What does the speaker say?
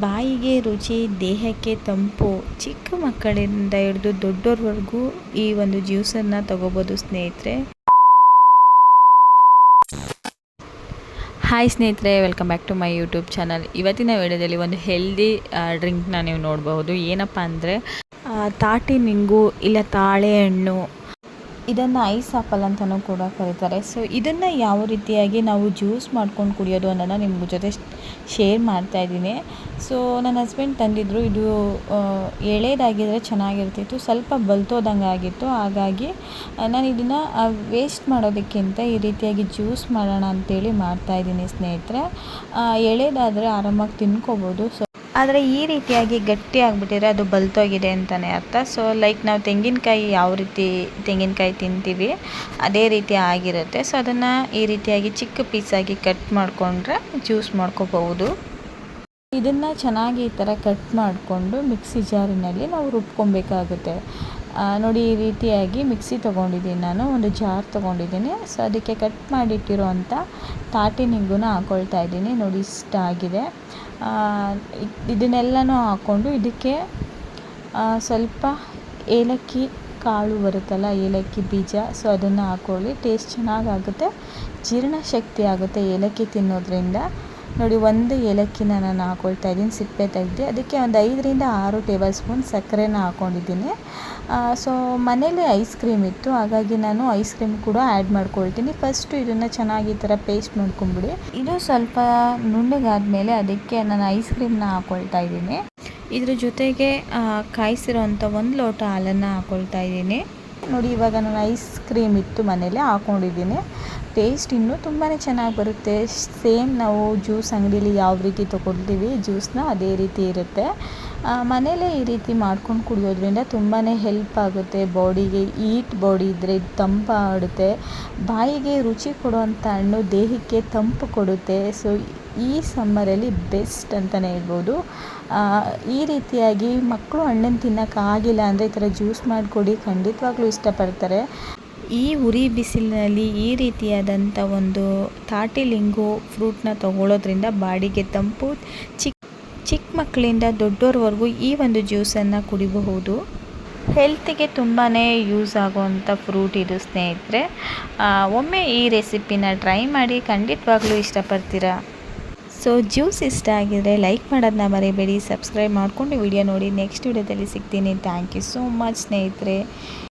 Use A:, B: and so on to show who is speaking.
A: ಬಾಯಿಗೆ ರುಚಿ, ದೇಹಕ್ಕೆ ತಂಪು, ಚಿಕ್ಕ ಮಕ್ಕಳಿಂದ ಹಿಡಿದು ದೊಡ್ಡೋರ್ವರೆಗೂ ಈ ಒಂದು ಜ್ಯೂಸನ್ನು ತಗೋಬೋದು ಸ್ನೇಹಿತರೆ. ಹಾಯ್ ಸ್ನೇಹಿತರೆ welcome back to my YouTube channel ಇವತ್ತಿನ ವಿಡಿಯೋದಲ್ಲಿ ಒಂದು ಹೆಲ್ದಿ ಡ್ರಿಂಕ್ನ ನೀವು ನೋಡಬಹುದು. ಏನಪ್ಪ ಅಂದರೆ ತಾಟಿ ನಿಂಗು ಇಲ್ಲ ತಾಳೆಹಣ್ಣು ಇದನ್ನು ಐಸ್ ಆಪಲ್ ಅಂತಲೂ ಕೂಡ ಕರೀತಾರೆ. ಸೊ ಇದನ್ನು ಯಾವ ರೀತಿಯಾಗಿ ನಾವು ಜ್ಯೂಸ್ ಮಾಡ್ಕೊಂಡು ಕುಡಿಯೋದು ಅನ್ನೋದನ್ನು ನಿಮ್ಮ ಜೊತೆ ಶೇರ್ ಮಾಡ್ತಾ ಇದ್ದೀನಿ. ಸೊ ನನ್ನ ಹಸ್ಬೆಂಡ್ ತಂದಿದ್ದರು ಇದು ಎಳೆದಾಗಿದ್ದರೆ ಚೆನ್ನಾಗಿರ್ತಿತ್ತು, ಸ್ವಲ್ಪ ಬಲ್ತೋದಂಗೆ ಆಗಿತ್ತು. ಹಾಗಾಗಿ, ನಾನು ಇದನ್ನು ವೇಸ್ಟ್ ಮಾಡೋದಕ್ಕಿಂತ ಈ ರೀತಿಯಾಗಿ ಜ್ಯೂಸ್ ಮಾಡೋಣ ಅಂತೇಳಿ ಮಾಡ್ತಾಯಿದ್ದೀನಿ ಸ್ನೇಹಿತರೆ. ಎಳೆದಾದರೆ ಆರಾಮಾಗಿ ತಿನ್ಕೋಬೋದು. ಸೊ ಆದರೆ ಈ ರೀತಿಯಾಗಿ ಗಟ್ಟಿ ಆಗಿಬಿಟ್ಟಿದ್ರೆ ಅದು ಬಲ್ತೋಗಿದೆ ಅಂತಲೇ ಅರ್ಥ. ಸೊ ಲೈಕ್ ನಾವು ತೆಂಗಿನಕಾಯಿ ಯಾವ ರೀತಿ ತೆಂಗಿನಕಾಯಿ ತಿಂತೀವಿ, ಅದೇ ರೀತಿ ಆಗಿರುತ್ತೆ. ಸೊ ಅದನ್ನು ಈ ರೀತಿಯಾಗಿ ಚಿಕ್ಕ ಪೀಸಾಗಿ ಕಟ್ ಮಾಡಿಕೊಂಡ್ರೆ ಜ್ಯೂಸ್ ಮಾಡ್ಕೋಬಹುದು. ಇದನ್ನು ಚೆನ್ನಾಗಿ ಈ ಥರ ಕಟ್ ಮಾಡಿಕೊಂಡು ಮಿಕ್ಸಿ ಜಾರಿನಲ್ಲಿ ನಾವು ರುಬ್ಕೊಬೇಕಾಗುತ್ತೆ. ನೋಡಿ ಈ ರೀತಿಯಾಗಿ ಮಿಕ್ಸಿ ತೊಗೊಂಡಿದ್ದೀನಿ ನಾನು, ಒಂದು ಜಾರ್ ತೊಗೊಂಡಿದ್ದೀನಿ. ಸೊ ಅದಕ್ಕೆ ಕಟ್ ಮಾಡಿಟ್ಟಿರೋ ಅಂಥ ತಾಟಿ ನಿಂಗುನ ಹಾಕ್ಕೊಳ್ತಾ ಇದ್ದೀನಿ. ನೋಡಿ ಇಷ್ಟ ಆಗಿದೆ ಇದನ್ನೆಲ್ಲನೂ ಹಾಕ್ಕೊಂಡು ಇದಕ್ಕೆ ಸ್ವಲ್ಪ ಏಲಕ್ಕಿ ಕಾಳು ಬರುತ್ತಲ್ಲ, ಏಲಕ್ಕಿ ಬೀಜ ಸೊ ಅದನ್ನು ಹಾಕ್ಕೊಳ್ಳಿ ಟೇಸ್ಟ್ ಚೆನ್ನಾಗಾಗುತ್ತೆ. ಜೀರ್ಣಶಕ್ತಿ ಆಗುತ್ತೆ ಏಲಕ್ಕಿ ತಿನ್ನೋದ್ರಿಂದ. ನೋಡಿ, ಒಂದು ಏಲಕ್ಕಿನ ನಾನು ಹಾಕ್ಕೊಳ್ತಾ ಇದ್ದೀನಿ, ಸಿಪ್ಪೆ ತೆಗೆದು. ಅದಕ್ಕೆ ಒಂದು ಐದರಿಂದ ಆರು ಟೇಬಲ್ ಸ್ಪೂನ್ ಸಕ್ಕರೆನ ಹಾಕ್ಕೊಂಡಿದ್ದೀನಿ ಸೊ, ಮನೇಲಿ ಐಸ್ ಕ್ರೀಮ್ ಇತ್ತು. ಹಾಗಾಗಿ ನಾನು ಐಸ್ ಕ್ರೀಮ್ ಕೂಡ ಆ್ಯಡ್ ಮಾಡ್ಕೊಳ್ತೀನಿ. ಫಸ್ಟು ಇದನ್ನು ಚೆನ್ನಾಗಿ ಈ ಥರ ಪೇಸ್ಟ್ ಮಾಡ್ಕೊಂಬಿಡಿ. ಇದು ಸ್ವಲ್ಪ ನುಣ್ಣಗಾದ್ಮೇಲೆ ಅದಕ್ಕೆ ನಾನು ಐಸ್ ಕ್ರೀಮ್ನ ಹಾಕ್ಕೊಳ್ತಾ ಇದ್ದೀನಿ. ಇದ್ರ ಜೊತೆಗೆ ಕಾಯಿಸಿರೋಂಥ ಒಂದು ಲೋಟ ಹಾಲನ್ನು ಹಾಕ್ಕೊಳ್ತಾ ಇದ್ದೀನಿ. ನೋಡಿ, ಇವಾಗ ನಾನು ಐಸ್ ಕ್ರೀಮ್ ಇತ್ತು ಮನೇಲಿ ಹಾಕ್ಕೊಂಡಿದ್ದೀನಿ ಟೇಸ್ಟ್ ಇನ್ನೂ ತುಂಬಾ ಚೆನ್ನಾಗಿ ಬರುತ್ತೆ. ಸೇಮ್ ನಾವು ಜ್ಯೂಸ್ ಅಂಗಡೀಲಿ ಯಾವ ರೀತಿ ತೊಗೊಳ್ತೀವಿ ಜ್ಯೂಸ್ನ ಅದೇ ರೀತಿ ಇರುತ್ತೆ. ಮನೇಲೇ ಈ ರೀತಿ ಮಾಡ್ಕೊಂಡು ಕುಡಿಯೋದ್ರಿಂದ ತುಂಬಾ ಹೆಲ್ಪ್ ಆಗುತ್ತೆ. ಬಾಡಿಗೆ ಈಟ್ ಬಾಡಿ ಇದ್ದರೆ ತಂಪಾಡುತ್ತೆ ಬಾಯಿಗೆ ರುಚಿ ಕೊಡುವಂಥ ಹಣ್ಣು ದೇಹಕ್ಕೆ ತಂಪು ಕೊಡುತ್ತೆ. ಸೊ ಈ ಸಮ್ಮರಲ್ಲಿ ಬೆಸ್ಟ್ ಅಂತಲೇ ಹೇಳ್ಬೋದು. ಈ ರೀತಿಯಾಗಿ ಮಕ್ಕಳು ಹಣ್ಣನ್ನು ತಿನ್ನೋಕ್ಕಾಗಿಲ್ಲ ಅಂದರೆ ಈ ಥರ ಜ್ಯೂಸ್ ಮಾಡಿಕೊಡಿ ಖಂಡಿತವಾಗ್ಲೂ ಇಷ್ಟಪಡ್ತಾರೆ. ಈ ಉರಿ ಬಿಸಿಲಿನಲ್ಲಿ ಈ ರೀತಿಯಾದಂಥ ಒಂದು ತಾಟಿಲಿಂಗು ಫ್ರೂಟ್ನ ತಗೊಳ್ಳೋದ್ರಿಂದ ಬಾಡಿಗೆ ತಂಪು ಚಿಕ್ಕ ಚಿಕ್ಕ ಮಕ್ಕಳಿಂದ ದೊಡ್ಡೋರ್ವರೆಗೂ ಈ ಒಂದು ಜ್ಯೂಸನ್ನು ಕುಡಿಬಹುದು. ಹೆಲ್ತಿಗೆ ತುಂಬಾ ಯೂಸ್ ಆಗುವಂಥ ಫ್ರೂಟ್ ಇದು ಸ್ನೇಹಿತರೆ. ಒಮ್ಮೆ ಈ ರೆಸಿಪಿನ ಟ್ರೈ ಮಾಡಿ ಖಂಡಿತವಾಗ್ಲೂ ಇಷ್ಟಪಡ್ತೀರಾ? ಸೊ, ಜ್ಯೂಸ್ ಇಷ್ಟ ಆಗಿದರೆ ಲೈಕ್ ಮಾಡೋದನ್ನ ಮರಿಬೇಡಿ, ಸಬ್ಸ್ಕ್ರೈಬ್ ಮಾಡಿಕೊಂಡು ವಿಡಿಯೋ ನೋಡಿ, ನೆಕ್ಸ್ಟ್ ವಿಡಿಯೋದಲ್ಲಿ ಸಿಗ್ತೀನಿ. ಥ್ಯಾಂಕ್ ಯು ಸೋ ಮಚ್ ಸ್ನೇಹಿತರೆ.